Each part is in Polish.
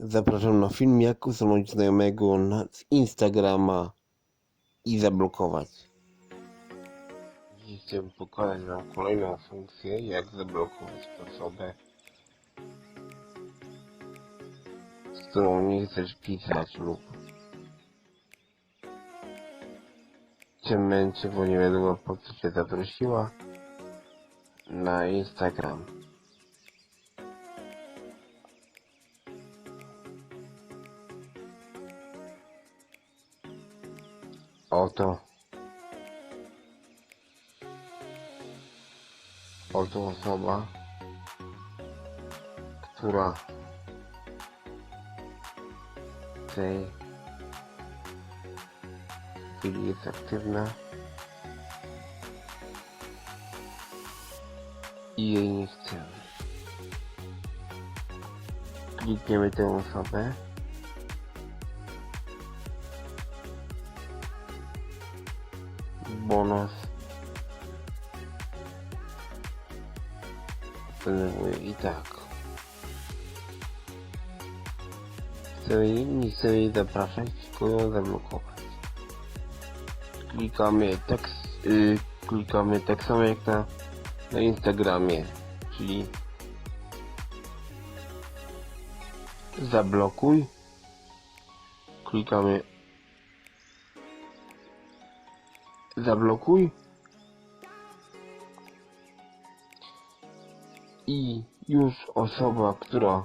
Zapraszam na film, jak usunąć znajomego na, z Instagrama i zablokować. Dziś chcę pokazać Wam kolejną funkcję, jak zablokować osobę, z którą nie chcesz pisać lub Cię męczy, bo nie wiadomo po co Cię zaprosiła na Instagram. Oto. Oto osoba, która w tej chwili jest aktywna i jej nie chcemy. Klikniemy tę osobę. Bonus. Denerwuje i tak. Chcemy, jej- nie chcemy jej zapraszać tylko ją zablokować. Klikamy tak y, klikamy tak samo jak na, na Instagramie czyli zablokuj. Klikamy zablokuj i już osoba, która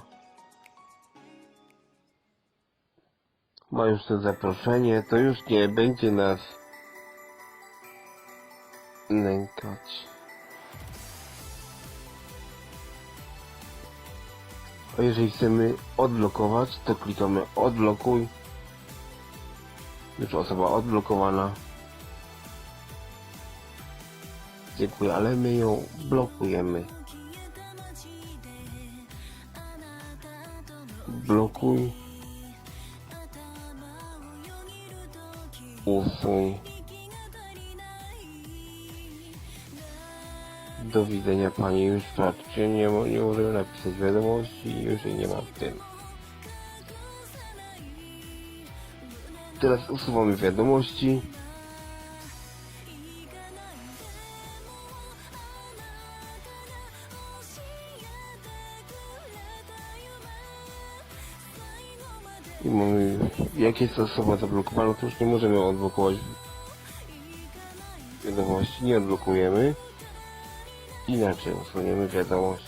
ma już to zaproszenie, to już nie będzie nas nękać. A jeżeli chcemy odblokować, to klikamy odblokuj. Już osoba odblokowana. Dziękuję, ale my ją blokujemy. Blokuj. Usuń. Do widzenia pani już patrzcie, nie, nie możemy napisać wiadomości, już jej nie ma w tym. Teraz usuwamy wiadomości. I mamy, jak jest osoba zablokowana, to już nie możemy odblokować wiadomości, nie odblokujemy. Inaczej usuniemy wiadomość.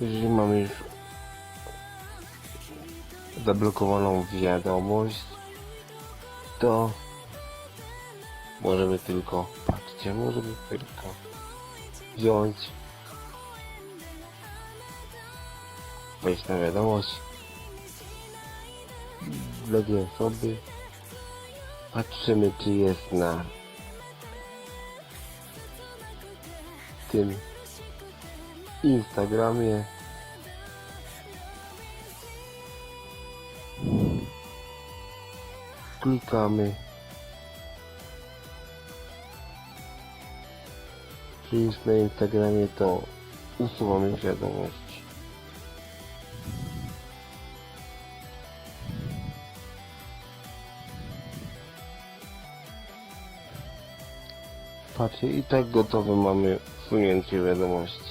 Jeżeli mamy już zablokowaną wiadomość, to możemy tylko, patrzcie, możemy tylko wziąć wejść na wiadomość. Tej osoby. Patrzymy czy jest na tym Instagramie. Klikamy. Czy jest na Instagramie to usuwamy wiadomości Patrzcie, i tak gotowe mamy usunięcie wiadomości.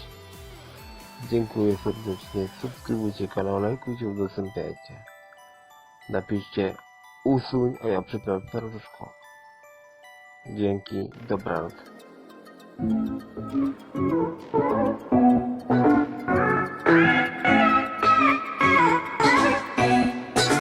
Dziękuję serdecznie. Subskrybujcie kanał, lajkujcie, udostępniajcie. Napiszcie usuń, a ja przyprawę serduszko. Dzięki, dobranoc.